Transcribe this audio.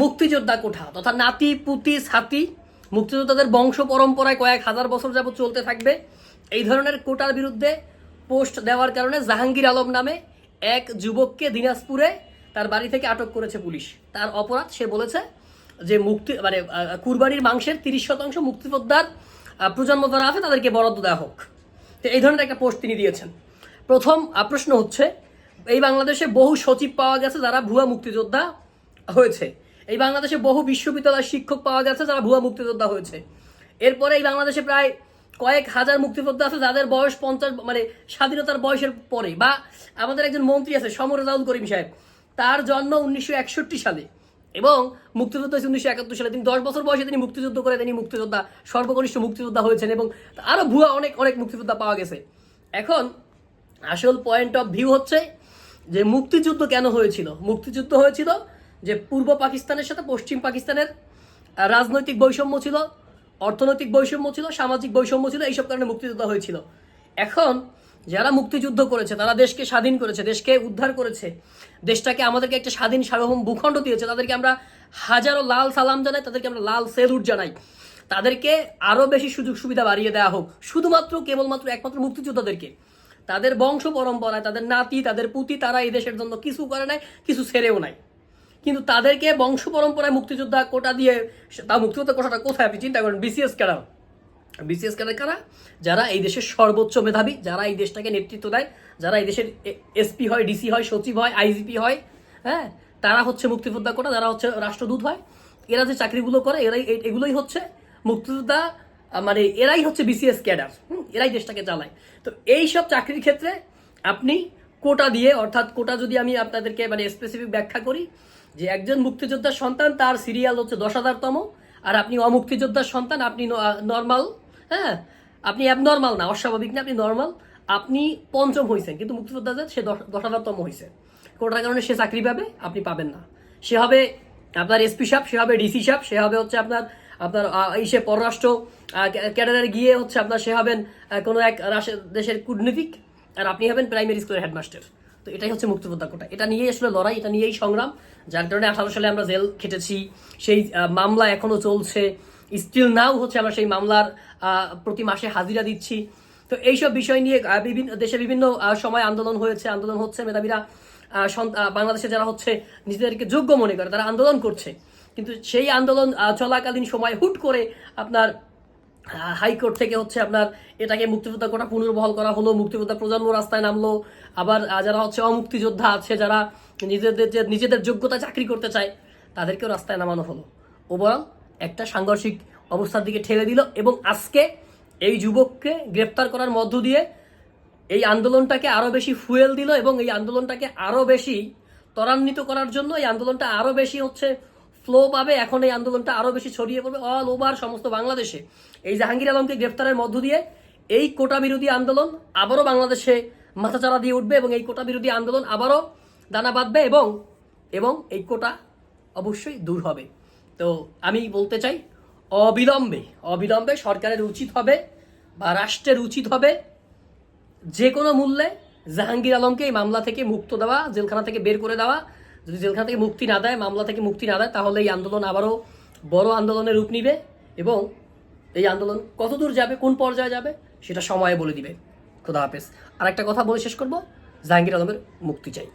মুক্তিযোদ্ধা কোঠা তথা নাতি, পুতি, ছাতি। মুক্তিযোদ্ধাদের বংশ পরম্পরায় কয়েক হাজার বছর যাবত চলতে থাকবে। এই ধরনের কোটার বিরুদ্ধে পোস্ট দেওয়ার কারণে জাহাঙ্গীর আলম নামে এক যুবককে দিনাজপুরে তার বাড়ি থেকে আটক করেছে পুলিশ। তার অপরাধ সে বলেছে যে মুক্তি মানে কুরবানির মাংসের তিরিশ শতাংশ মুক্তিযোদ্ধার প্রজন্ম যারা আছে, তাদেরকে বরাদ্দ দেওয়া হোক। তো এই ধরনের একটা পোস্ট তিনি দিয়েছেন। প্রথম প্রশ্ন হচ্ছে, এই বাংলাদেশে বহু সচিব পাওয়া গেছে যারা ভুয়া মুক্তিযোদ্ধা হয়েছে। এই বাংলাদেশে বহু বিশ্ববিদ্যালয়ের শিক্ষক পাওয়া গেছে যারা ভুয়া মুক্তিযোদ্ধা হয়েছে। এরপরে এই বাংলাদেশে প্রায় কয়েক হাজার মুক্তিযোদ্ধা আছে যাদের বয়স পঞ্চাশ মানে স্বাধীনতার বয়সের পরে বা আমাদের একজন মন্ত্রী আছে সমর রাজাউল করিম সাহেব, তার জন্ম উনিশশো একষট্টি সালে এবং মুক্তিযুদ্ধ হয়েছে উনিশশো একাত্তর সালে। তিনি দশ বছর বয়সে তিনি মুক্তিযুদ্ধ করে তিনি মুক্তিযোদ্ধা, সর্বকনিষ্ঠ মুক্তিযোদ্ধা হয়েছেন এবং আরও ভুয়া অনেক অনেক মুক্তিযোদ্ধা পাওয়া গেছে। এখন আসল পয়েন্ট অফ ভিউ হচ্ছে যে মুক্তিযুদ্ধ কেন হয়েছিল? মুক্তিযুদ্ধ হয়েছিল যে পূর্ব পাকিস্তানের সাথে পশ্চিম পাকিস্তানের রাজনৈতিক বৈষম্য ছিল, অর্থনৈতিক বৈষম্য ছিল, সামাজিক বৈষম্য ছিল, এইসব কারণে মুক্তিযুদ্ধ হয়েছিল। এখন যারা মুক্তিযুদ্ধ করেছে, তারা দেশকে স্বাধীন করেছে, দেশকে উদ্ধার করেছে, দেশটাকে আমাদেরকে একটা স্বাধীন সার্বভৌম ভূখণ্ড দিয়েছে, তাদেরকে আমরা হাজারো লাল সালাম জানাই, তাদেরকে আমরা লাল সেলুট জানাই। তাদেরকে আরও বেশি সুযোগ সুবিধা বাড়িয়ে দেওয়া হোক, শুধুমাত্র, কেবলমাত্র একমাত্র মুক্তিযোদ্ধাদেরকে। তাদের বংশ পরম্পরায় তাদের নাতি, তাদের পুতি, তারা এই দেশের জন্য কিছু করে নাই, কিছু ছেড়েও নাই। কিন্তু তাদেরকে বংশ পরম্পরায় মুক্তিযোদ্ধা কোটা দিয়ে তা মুক্তিযোদ্ধা কোটাটা কোথায় আপনি চিন্তা করেন? বিসিএস ক্যাডার বিসিএস ক্যাডার কারা? যারা এই দেশের সর্বোচ্চ মেধাবী, যারা এই দেশটাকে নেতৃত্ব দেয়, যারা এই দেশের এসপি হয় ডিসি হয়, সচিব হয় আইজিপি হয় হ্যাঁ? তারা হচ্ছে মুক্তিযোদ্ধা কোটা যারা হচ্ছে রাষ্ট্রদূত হয়। এরা যে চাকরিগুলো করে, এরাই এগুলোই হচ্ছে মুক্তিযোদ্ধা মানে এরাই হচ্ছে বিসিএস ক্যাডার এরাই দেশটাকে চালায়। তো এই সব চাকরির ক্ষেত্রে আপনি কোটা দিয়ে, অর্থাৎ কোটা যদি আমি আপনাদেরকে মানে স্পেসিফিক ব্যাখ্যা করি, যে একজন মুক্তিযোদ্ধার সন্তান, তার সিরিয়াল হচ্ছে দশ হাজারতম, আর আপনি অমুক্তিযোদ্ধার সন্তান, আপনি নর্মাল হ্যাঁ? আপনি অ্যাবনর্মাল না, অস্বাভাবিক না, আপনি নর্মাল আপনি পঞ্চম হয়েছেন কিন্তু মুক্তিযোদ্ধাদের সে দশ হাজারতম হয়েছে কোটার কারণে সে চাকরি পাবে, আপনি পাবেন না। সে হবে আপনার এসপি সাহেব, সে হবে ডিসি সাহেব, সে হবে হচ্ছে আপনার আপনার এই সে পররাষ্ট্র ক্যাডারে গিয়ে হচ্ছে আপনার সে হবেন কোনো এক দেশের কূটনীতিক আর আপনি হবেন প্রাইমারি স্কুলের হেডমাস্টার তো এটাই হচ্ছে মুক্তিযোদ্ধা কোটা। এটা নিয়েই আসলে লড়াই, এটা নিয়েই সংগ্রাম। যার কারণে আঠারো সালে আমরা জেল খেটেছি। সেই মামলা এখনও চলছে। স্টিল নাও হচ্ছে আমরা সেই মামলার প্রতি মাসে হাজিরা দিচ্ছি। তো এইসব বিষয় নিয়ে বিভিন্ন, দেশে বিভিন্ন সময় আন্দোলন হয়েছে। আন্দোলন হচ্ছে মেধাবীরা বাংলাদেশে যারা হচ্ছে নিজেদেরকে যোগ্য মনে করে, তারা আন্দোলন করছে। কিন্তু সেই আন্দোলন চলাকালীন সময় হুট করে আপনার হাইকোর্ট থেকে হচ্ছে আপনার এটাকে মুক্তিযোদ্ধা কোটা পুনর্বহাল করা হলো, মুক্তিযোদ্ধা প্রজন্ম রাস্তায় নামলো। আবার যারা হচ্ছে অমুক্তিযোদ্ধা আছে, যারা নিজেদের যে, নিজেদের যোগ্যতা চাকরি করতে চায়, তাদেরকেও রাস্তায় নামানো হলো। ওভারঅল একটা সাংঘর্ষিক অবস্থার দিকে ঠেলে দিল এবং আজকে এই যুবককে গ্রেপ্তার করার মধ্য দিয়ে এই আন্দোলনটাকে আরও বেশি ফুয়েল দিল এবং এই আন্দোলনটাকে আরও বেশি ত্বরান্বিত করার জন্য এই আন্দোলনটা আরও বেশি হচ্ছে ফ্লো পাবে, এখন এই আন্দোলনটা আরও বেশি ছড়িয়ে পড়বে অল ওভার সমস্ত বাংলাদেশে। এই জাহাঙ্গীর আলমকে গ্রেফতারের মধ্য দিয়ে এই কোটা বিরোধী আন্দোলন আবারও বাংলাদেশে মাথাচাড়া দিয়ে উঠবে এবং এই কোটা বিরোধী আন্দোলন আবারও দানা বাঁধবে এবং এবং এই কোটা অবশ্যই দূর হবে। তো আমি বলতে চাই, অবিলম্বে অবিলম্বে সরকারের উচিত হবে বা রাষ্ট্রের উচিত হবে যে কোনো মূল্যে জাহাঙ্গীর আলমকে এই মামলা থেকে মুক্ত দেওয়া, জেলখানা থেকে বের করে দেওয়া যদি জেলখানা থেকে মুক্তি না দেয়, মামলা থেকে মুক্তি না দেয়, তাহলে এই আন্দোলন আবারও বড় আন্দোলনের রূপ নিবে এবং এই আন্দোলন কতদূর যাবে, কোন পর্যায়ে যাবে, সেটা সময়ে বলে দিবে। খোদা হাফেজ। আর একটা কথা বলে শেষ করব। জাহাঙ্গীর আলমের মুক্তি চাই।